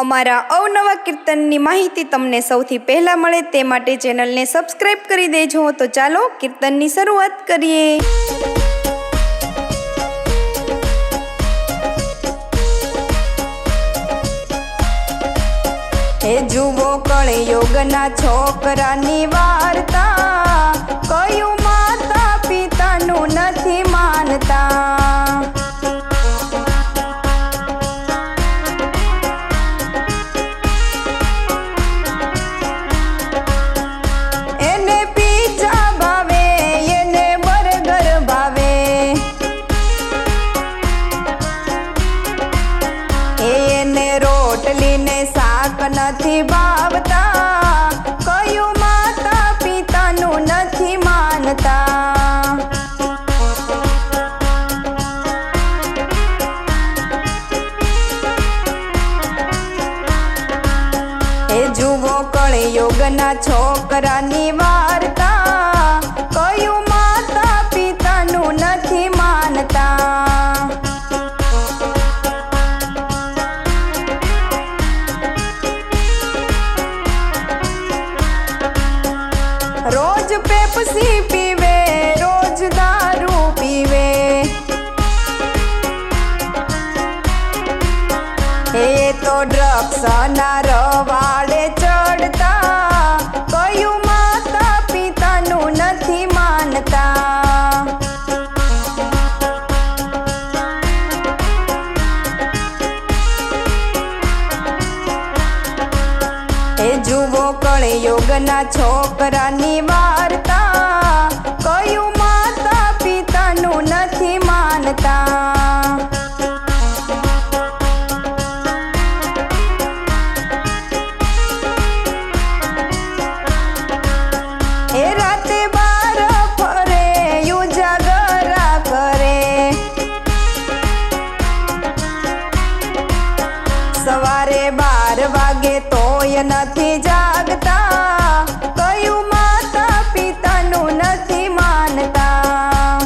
અમારા અવનવા કીર્તનની માહિતી તમને સૌથી પહેલાં મળે તે માટે ચેનલને સબસ્ક્રાઈબ કરી દેજો. તો ચાલો કીર્તનની શરૂઆત કરીએ. હે જુઓ કળે યોગના છોકરાની વાર્તા, કયું માતા પિતાનું નથી માનતા? જુઓ કળ યોગના છોકરાની વાર્તા કયું માતા પિતાનું નથી માનતા રોજ પેપ્સી પીવે રોજ દારૂ પીવે એ તો ડ્રગ્સ ના એ જુઓ કળ યોગના છોકરાની વાર્તા. કયું માતા પિતાનું નથી માનતા? એ રાતે બાર ફરે, ઉજાગરા કરે. સવારે બાર તોય નથી જાગતા કયું માતા પિતાનું નથી માનતા.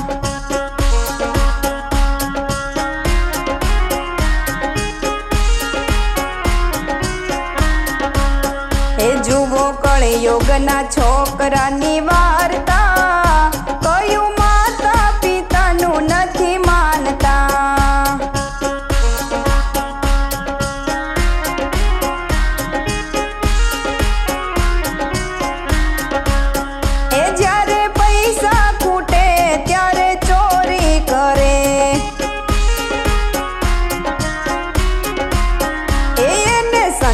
એ જુઓ કળ યોગના છોકરાની વાર્તા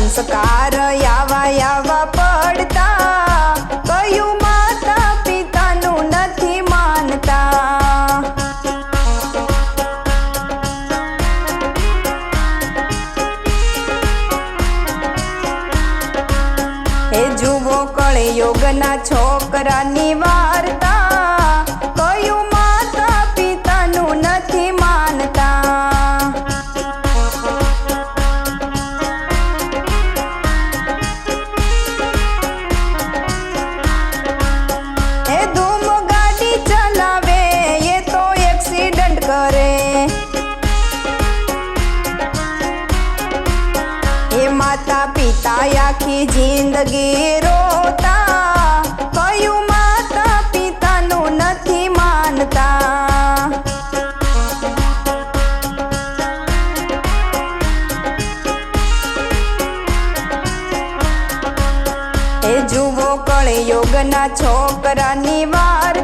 સંસ્કાર આવા આવા પડતા. કયું માતા પિતાનું નથી માનતા. એ જુઓ કળ યોગના છોકરાની વાર્તા. આખી જિંદગી રોતા. કયું માતા પિતાનું નથી માનતા? એ જુઓ કળ યોગના છોકરાની વાર્તા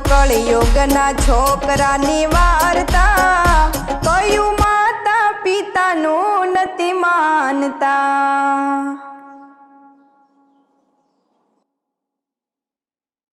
કળયુગના છોકરાની વાર્તા કયું માતા પિતાનું નથી માનતા?